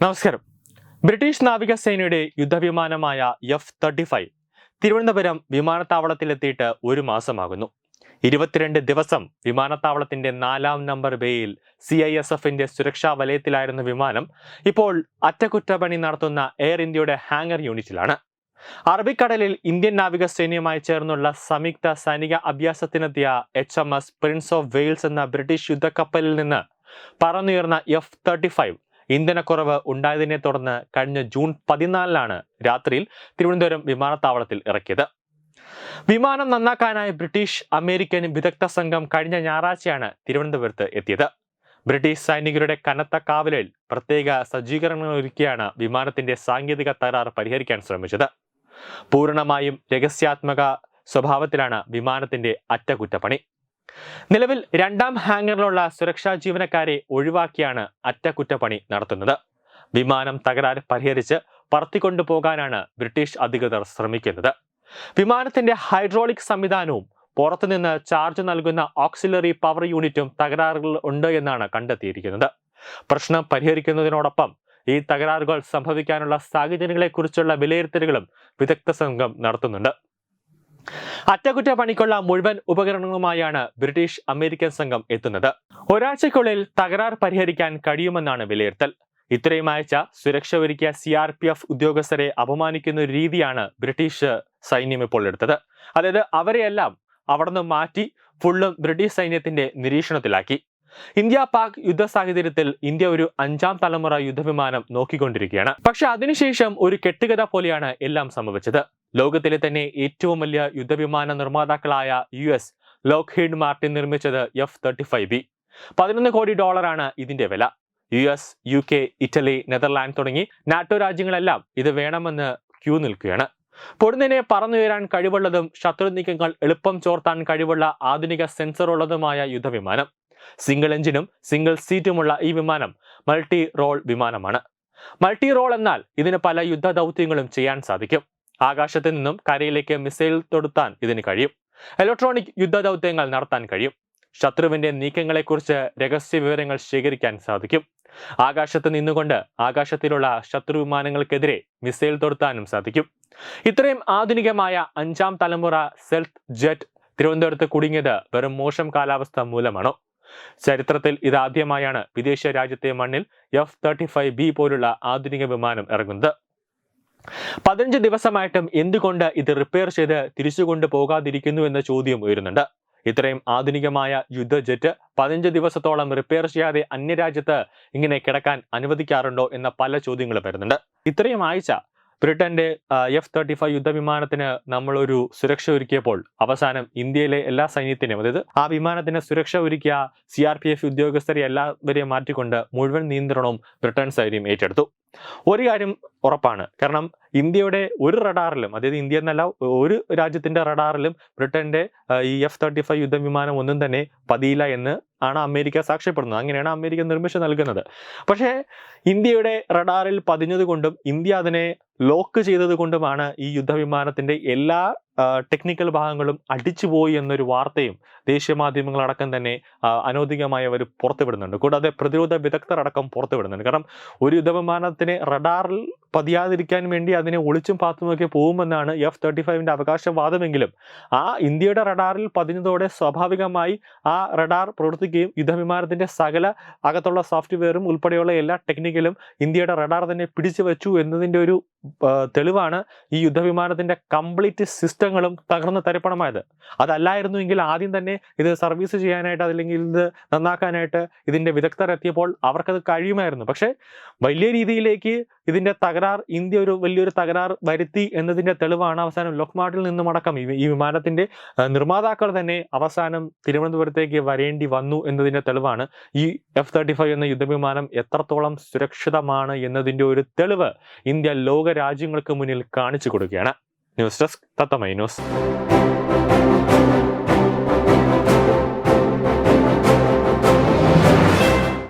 നമസ്കാരം. ബ്രിട്ടീഷ് നാവികസേനയുടെ യുദ്ധവിമാനമായ എഫ് തേർട്ടി ഫൈവ് തിരുവനന്തപുരം വിമാനത്താവളത്തിലെത്തിയിട്ട് ഒരു മാസമാകുന്നു. ഇരുപത്തിരണ്ട് ദിവസം വിമാനത്താവളത്തിന്റെ നാലാം നമ്പർ ബേയിൽ സി ഐ എസ് എഫിന്റെ സുരക്ഷാ വലയത്തിലായിരുന്ന വിമാനം ഇപ്പോൾ അറ്റകുറ്റപ്പണി നടത്തുന്ന എയർ ഇന്ത്യയുടെ ഹാങ്ങർ യൂണിറ്റിലാണ്. അറബിക്കടലിൽ ഇന്ത്യൻ നാവികസേനയുമായി ചേർന്നുള്ള സംയുക്ത സൈനിക അഭ്യാസത്തിനെത്തിയ H M S Prince of Wales എന്ന ബ്രിട്ടീഷ് യുദ്ധക്കപ്പലിൽ നിന്ന് പറന്നുയർന്ന എഫ് തേർട്ടി ഫൈവ് ഇന്ധനക്കുറവ് ഉണ്ടായതിനെ തുടർന്ന് കഴിഞ്ഞ ജൂൺ പതിനാലിനാണ് രാത്രിയിൽ തിരുവനന്തപുരം വിമാനത്താവളത്തിൽ ഇറക്കിയത്. വിമാനം നന്നാക്കാനായി ബ്രിട്ടീഷ് അമേരിക്കൻ വിദഗ്ധ സംഘം കഴിഞ്ഞ ഞായറാഴ്ചയാണ് തിരുവനന്തപുരത്ത് എത്തിയത്. ബ്രിട്ടീഷ് സൈനികരുടെ കനത്ത കാവലിൽ പ്രത്യേക സജ്ജീകരണങ്ങൾ ഒരുക്കിയാണ് വിമാനത്തിന്റെ സാങ്കേതിക തകരാറ് പരിഹരിക്കാൻ ശ്രമിച്ചത്. പൂർണമായും രഹസ്യാത്മക സ്വഭാവത്തിലാണ് വിമാനത്തിന്റെ അറ്റകുറ്റപ്പണി. നിലവിൽ രണ്ടാം ഹാങ്ങറിലുള്ള സുരക്ഷാ ജീവനക്കാരെ ഒഴിവാക്കിയാണ് അറ്റകുറ്റപ്പണി നടത്തുന്നത്. വിമാനം തകരാറ് പരിഹരിച്ച് പറത്തിക്കൊണ്ടു പോകാനാണ് ബ്രിട്ടീഷ് അധികൃതർ ശ്രമിക്കുന്നത്. വിമാനത്തിന്റെ ഹൈഡ്രോളിക് സംവിധാനവും പുറത്തുനിന്ന് ചാർജ് നൽകുന്ന ഓക്സിലറി പവർ യൂണിറ്റും തകരാറുകൾ ഉണ്ട് എന്നാണ് കണ്ടെത്തിയിരിക്കുന്നത്. പ്രശ്നം പരിഹരിക്കുന്നതിനോടൊപ്പം ഈ തകരാറുകൾ സംഭവിക്കാനുള്ള സാഹചര്യങ്ങളെക്കുറിച്ചുള്ള വിലയിരുത്തലുകളും വിദഗ്ധ സംഘം നടത്തുന്നുണ്ട്. അറ്റകുറ്റപ്പണിക്കുള്ള മുഴുവൻ ഉപകരണങ്ങളുമായാണ് ബ്രിട്ടീഷ് അമേരിക്കൻ സംഘം എത്തുന്നത്. ഒരാഴ്ചയ്ക്കുള്ളിൽ തകരാർ പരിഹരിക്കാൻ കഴിയുമെന്നാണ് വിലയിരുത്തൽ. ഇത്രയും ആഴ്ച സുരക്ഷ ഒരുക്കിയ സി ആർ പി എഫ് ഉദ്യോഗസ്ഥരെ അപമാനിക്കുന്ന ഒരു രീതിയാണ് ബ്രിട്ടീഷ് സൈന്യം ഇപ്പോൾ എടുത്തത്. അതായത് അവരെയെല്ലാം അവിടെ നിന്ന് മാറ്റി ഫുള്ളും ബ്രിട്ടീഷ് സൈന്യത്തിന്റെ നിരീക്ഷണത്തിലാക്കി. ഇന്ത്യ പാക് യുദ്ധ സാഹചര്യത്തിൽ ഇന്ത്യ ഒരു അഞ്ചാം തലമുറ യുദ്ധവിമാനം നോക്കിക്കൊണ്ടിരിക്കുകയാണ്. പക്ഷെ അതിനുശേഷം ഒരു കെട്ടുകഥ പോലെയാണ് എല്ലാം സംഭവിച്ചത്. ലോകത്തിലെ തന്നെ ഏറ്റവും വലിയ യുദ്ധവിമാന നിർമ്മാതാക്കളായ യു എസ് ലോക്ക്ഹീഡ് മാർട്ടിൻ നിർമ്മിച്ചത് എഫ് തേർട്ടി ഫൈവ് ബി. പതിനൊന്ന് കോടി ഡോളറാണ് ഇതിന്റെ വില. U S U K Italy Netherland തുടങ്ങി നാറ്റോ രാജ്യങ്ങളെല്ലാം ഇത് വേണമെന്ന് ക്യൂ നിൽക്കുകയാണ്. പൊടുന്നിനെ പറന്നുയരാൻ കഴിവുള്ളതും ശത്രു നീക്കങ്ങൾ എളുപ്പം ചോർത്താൻ കഴിവുള്ള ആധുനിക സെൻസർ ഉള്ളതുമായ യുദ്ധവിമാനം. സിംഗിൾ എഞ്ചിനും സിംഗിൾ സീറ്റുമുള്ള ഈ വിമാനം മൾട്ടി റോൾ വിമാനമാണ്. മൾട്ടി റോൾ എന്നാൽ ഇതിന് പല യുദ്ധ ദൗത്യങ്ങളും ചെയ്യാൻ സാധിക്കും. ആകാശത്ത് നിന്നും കരയിലേക്ക് മിസൈൽ തൊടുത്താൻ ഇതിന് കഴിയും. ഇലക്ട്രോണിക് യുദ്ധ ദൗത്യങ്ങൾ നടത്താൻ കഴിയും. ശത്രുവിന്റെ നീക്കങ്ങളെക്കുറിച്ച് രഹസ്യ വിവരങ്ങൾ ശേഖരിക്കാൻ സാധിക്കും. ആകാശത്ത് നിന്നുകൊണ്ട് ആകാശത്തിലുള്ള ശത്രു വിമാനങ്ങൾക്കെതിരെ മിസൈൽ തൊടുത്താനും സാധിക്കും. ഇത്രയും ആധുനികമായ അഞ്ചാം തലമുറ സെൽഫ് ജെറ്റ് തിരുവനന്തപുരത്ത് കുടുങ്ങിയത് വെറും മോശം കാലാവസ്ഥ മൂലമാണോ? ചരിത്രത്തിൽ ഇതാദ്യമായാണ് വിദേശ രാജ്യത്തെ മണ്ണിൽ എഫ് തേർട്ടി ഫൈവ് ബി പോലുള്ള ആധുനിക വിമാനം ഇറങ്ങുന്നത്. പതിനഞ്ച് ദിവസമായിട്ടും എന്തുകൊണ്ട് ഇത് റിപ്പയർ ചെയ്ത് തിരിച്ചു കൊണ്ട് പോകാതിരിക്കുന്നു എന്ന ചോദ്യം ഉയരുന്നുണ്ട്. ഇത്രയും ആധുനികമായ യുദ്ധ ജെറ്റ് പതിനഞ്ച് ദിവസത്തോളം റിപ്പയർ ചെയ്യാതെ അന്യരാജ്യത്ത് ഇങ്ങനെ കിടക്കാൻ അനുവദിക്കാറുണ്ടോ എന്ന പല ചോദ്യങ്ങളും വരുന്നുണ്ട്. ഇത്രയും ആഴ്ച ബ്രിട്ടന്റെ എഫ് തേർട്ടി ഫൈവ് യുദ്ധവിമാനത്തിന് നമ്മളൊരു സുരക്ഷ ഒരുക്കിയപ്പോൾ അവസാനം ഇന്ത്യയിലെ എല്ലാ സൈന്യത്തിനും അതായത് ആ വിമാനത്തിന് സുരക്ഷ ഒരുക്കിയ സി ആർ പി എഫ് ഉദ്യോഗസ്ഥരെ എല്ലാവരെയും മാറ്റിക്കൊണ്ട് മുഴുവൻ നിയന്ത്രണവും ബ്രിട്ടൻ സൈന്യം ഏറ്റെടുത്തു. ഒരു കാര്യം ഉറപ്പാണ്. കാരണം ഇന്ത്യയുടെ ഒരു റഡാറിലും അതായത് ഇന്ത്യ എന്നല്ല ഒരു രാജ്യത്തിന്റെ റഡാറിലും ബ്രിട്ടന്റെ ഈ എഫ് തേർട്ടി ഫൈവ് യുദ്ധവിമാനം ഒന്നും തന്നെ പതിയില്ല എന്ന് ആണ് അമേരിക്ക സാക്ഷ്യപ്പെടുന്നത്. അങ്ങനെയാണ് അമേരിക്ക നിർമ്മിച്ചു നൽകുന്നത്. പക്ഷേ ഇന്ത്യയുടെ റഡാറിൽ പതിഞ്ഞതുകൊണ്ടും ഇന്ത്യ അതിനെ ലോക്ക് ചെയ്തത് കൊണ്ടുമാണ് ഈ യുദ്ധവിമാനത്തിന്റെ എല്ലാ ടെക്നിക്കൽ ഭാഗങ്ങളും അടിച്ചുപോയി എന്നൊരു വാർത്തയും ദേശീയ മാധ്യമങ്ങളടക്കം തന്നെ അനോദികമായി അവർ പുറത്തുവിടുന്നുണ്ട്. കൂടാതെ പ്രതിരോധ വിദഗ്ധർ അടക്കം പുറത്തുവിടുന്നുണ്ട്. കാരണം ഒരു യുദ്ധവിമാനത്തിന് റഡാറിൽ പതിയാതിരിക്കാൻ വേണ്ടി അതിനെ ഒളിച്ചും പാത്തുമൊക്കെ പോകുമെന്നാണ് എഫ് തേർട്ടി ഫൈവിന്റെ അവകാശവാദമെങ്കിലും ആ ഇന്ത്യയുടെ റഡാറിൽ പതിഞ്ഞതോടെ സ്വാഭാവികമായി ആ റഡാർ പ്രവർത്തിക്കുകയും യുദ്ധവിമാനത്തിന്റെ സകല അകത്തുള്ള സോഫ്റ്റ്വെയറും ഉൾപ്പെടെയുള്ള എല്ലാ ടെക്നിക്കലും ഇന്ത്യയുടെ റഡാർ തന്നെ പിടിച്ചു വെച്ചു എന്നതിന്റെ ഒരു തെളിവാണ് ഈ യുദ്ധവിമാനത്തിന്റെ കംപ്ലീറ്റ് സിസ്റ്റങ്ങളും തകർന്ന് തരിപ്പണമായത്. അതല്ലായിരുന്നുവെങ്കിൽ ആദ്യം തന്നെ ഇത് സർവീസ് ചെയ്യാനായിട്ട് അതല്ലെങ്കിൽ ഇത് നന്നാക്കാനായിട്ട് ഇതിന്റെ വിദഗ്ധർ എത്തിയപ്പോൾ അവർക്കത് കഴിയുമായിരുന്നു. പക്ഷേ വലിയ രീതിയിലേക്ക് ഇതിന്റെ തകരാർ ഇന്ത്യ ഒരു വലിയൊരു തകരാർ വരുത്തി എന്നതിന്റെ തെളിവാണ് അവസാനം ലോക്മാർട്ടിൽ നിന്നും അടക്കം. ഈ വിമാനത്തിന്റെ നിർമ്മാതാക്കൾ തന്നെ അവസാനം തിരുവനന്തപുരത്തേക്ക് വരേണ്ടി വന്നു എന്നതിന്റെ തെളിവാണ്. ഈ എഫ് തേർട്ടി ഫൈവ് എന്ന യുദ്ധവിമാനം എത്രത്തോളം സുരക്ഷിതമാണ് എന്നതിന്റെ ഒരു തെളിവ് ഇന്ത്യ ലോക രാജ്യങ്ങൾക്ക് മുന്നിൽ കാണിച്ചു കൊടുക്കുകയാണ്. News das tatamainus.